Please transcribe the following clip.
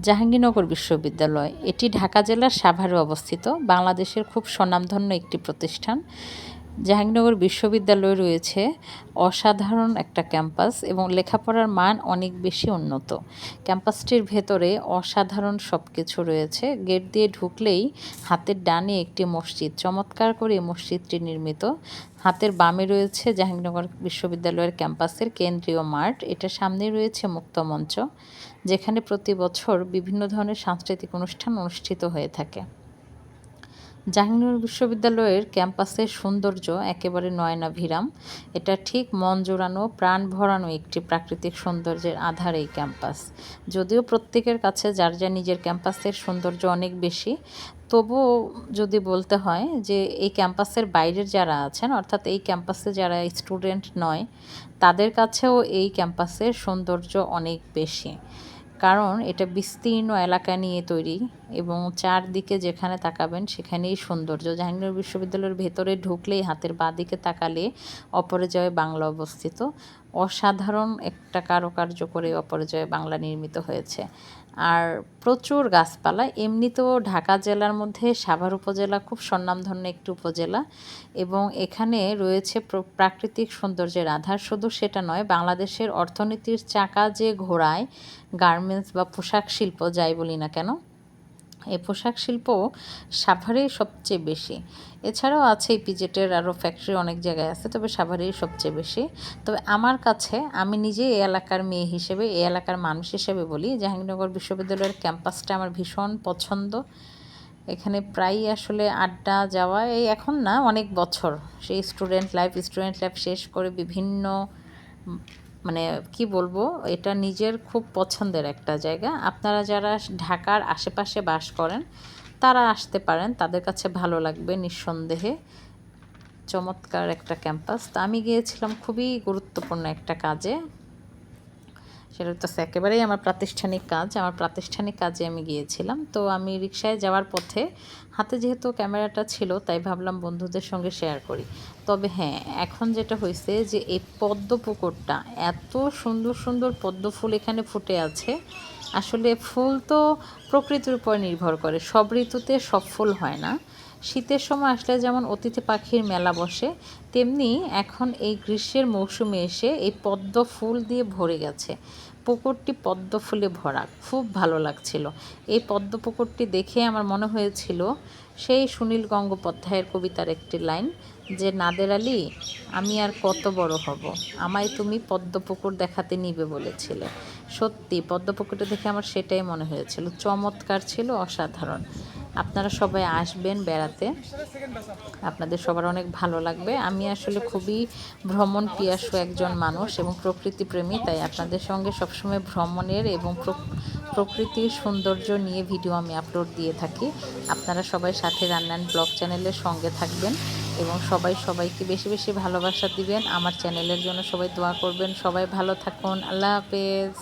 জাহাঙ্গীরনগর বিশ্ববিদ্যালয়। এটি ঢাকা জেলার সাভারে অবস্থিত। বাংলাদেশের খুব স্বনামধন্য একটি প্রতিষ্ঠান। জাহাঙ্গীরনগর বিশ্ববিদ্যালয় রয়েছে অসাধারণ একটা ক্যাম্পাস এবং লেখাপড়ার মান অনেক বেশি উন্নত। ক্যাম্পাসটির ভেতরে অসাধারণ সব কিছু রয়েছে। গেট দিয়ে ঢুকলেই হাতের ডানে একটি মসজিদ, চমৎকার করে মসজিদটি নির্মিত। হাতের বামে রয়েছে জাহাঙ্গীরনগর বিশ্ববিদ্যালয়ের ক্যাম্পাসের কেন্দ্রীয় মাঠ এটা সামনে রয়েছে মুক্ত মঞ্চ, যেখানে প্রতি বছর বিভিন্ন ধরনের সাংস্কৃতিক অনুষ্ঠান অনুষ্ঠিত হয়ে থাকে। জাহাঙ্গীরনগর বিশ্ববিদ্যালয়ের ক্যাম্পাসের সৌন্দর্য একেবারে নয়নাভিরাম। এটা ঠিক মন জোড়ানো, প্রাণ ভরানো একটি প্রাকৃতিক সৌন্দর্যের আধার এই ক্যাম্পাস। যদিও প্রত্যেকের কাছে যার যা নিজের ক্যাম্পাসের সৌন্দর্য অনেক বেশি, তবুও যদি বলতে হয় যে এই ক্যাম্পাসের বাইরের যারা আছেন, অর্থাৎ এই ক্যাম্পাসে যারা স্টুডেন্ট নয়, তাদের কাছেও এই ক্যাম্পাসের সৌন্দর্য অনেক বেশি। কারণ এটা বিস্তীর্ণ এলাকা নিয়ে তৈরি এবং চারদিকে যেখানে তাকাবেন সেখানেই সৌন্দর্য। জাহাঙ্গীর বিশ্ববিদ্যালয়ের ভেতরে ঢুকলেই হাতের বাঁ দিকে তাকালে অপরাজয় বাংলা অবস্থিত। অসাধারণ একটা কারুকার্য করে অপরাজয় বাংলা নির্মিত হয়েছে। আর প্রচুর গাছপালা, এমনিতেও ঢাকা জেলার মধ্যে সাভার উপজেলা খুব স্বনামধন্য একটি উপজেলা এবং এখানে রয়েছে প্রাকৃতিক সৌন্দর্যের আধার। শুধু সেটা নয়, বাংলাদেশের অর্থনীতির চাকা যে ঘোড়ায়, গার্মেন্টস বা পোশাক শিল্প যাই বলি না কেন এই পোশাক শিল্প সাভারেই সবচেয়ে বেশি। এছাড়াও আছে পিজেটের আরও ফ্যাক্টরি অনেক জায়গায় আছে, তবে সাভারেই সবচেয়ে বেশি। তবে আমার কাছে, আমি নিজে এই এলাকার মেয়ে হিসেবে, এই এলাকার মানুষ হিসেবে বলি, জাহাঙ্গীরনগর বিশ্ববিদ্যালয়ের ক্যাম্পাসটা আমার ভীষণ পছন্দ। এখানে প্রায়ই আসলে আড্ডা যাওয়া, এই এখন না, অনেক বছর। সেই স্টুডেন্ট লাইফ স্টুডেন্ট লাইফ শেষ করে বিভিন্ন মানে কি বলব, এটা নিজের খুব পছন্দের একটা জায়গা। আপনারা যারা ঢাকার আশেপাশে বাস করেন, তারা আসতে পারেন। তাদের কাছে ভালো লাগবে নিঃসন্দেহে। চমৎকার একটা ক্যাম্পাস। তা আমি গিয়েছিলাম খুবই গুরুত্বপূর্ণ একটা কাজে। সেটা তো একেবারেই আমার প্রাতিষ্ঠানিক কাজ। আমার প্রাতিষ্ঠানিক কাজে আমি গিয়েছিলাম। তো আমি রিক্সায় যাওয়ার পথে হাতে যেহেতু ক্যামেরাটা ছিল, তাই ভাবলাম বন্ধুদের সঙ্গে শেয়ার করি। তবে হ্যাঁ এখন যেটা হয়েছে যে এই পদ্ম পুকুরটা, এত সুন্দর সুন্দর পদ্ম ফুল এখানে ফুটে আছে। আসলে ফুল তো প্রকৃতির উপর নির্ভর করে। সব ঋতুতে সব ফুল হয় না। শীতের সময় আসলে যেমন অতিথি পাখির মেলা বসে, তেমনি এখন এই গ্রীষ্মের মৌসুমে এসে এই পদ্ম ফুল দিয়ে ভরে গেছে। পুকুরটি পদ্ম ফুলে ভরা, খুব ভালো লাগছিল। এই পদ্ম পুকুরটি দেখে আমার মনে হয়েছিল সেই সুনীল গঙ্গোপাধ্যায়ের কবিতার একটি লাইন যে, নাদের আলী, আমি আর কত বড় হব, আমায় তুমি পদ্ম পুকুর দেখাতে নিবে বলেছিলে। সত্যি, পদ্ম পুকুরটা দেখে আমার সেটাই মনে হয়েছিল। চমৎকার ছিল, অসাধারণ। আপনারা সবাই আসবেন বেড়াতে। আপনাদের সবার অনেক ভালো লাগবে। আমি আসলে খুবই ভ্রমণ পিয়াসু একজন মানুষ এবং প্রকৃতি প্রেমী, তাই আপনাদের সঙ্গে সবসময় ভ্রমণের এবং প্রকৃতির সৌন্দর্য নিয়ে ভিডিও আমি আপলোড দিয়ে থাকি। আপনারা সবাই সাথে রান্নান ব্লগ চ্যানেলের সঙ্গে থাকবেন এবং সবাই সবাইকে বেশি বেশি ভালোবাসা দিবেন। আমার চ্যানেলের জন্য সবাই দোয়া করবেন। সবাই ভালো থাকুন। আল্লাহ হাফেজ।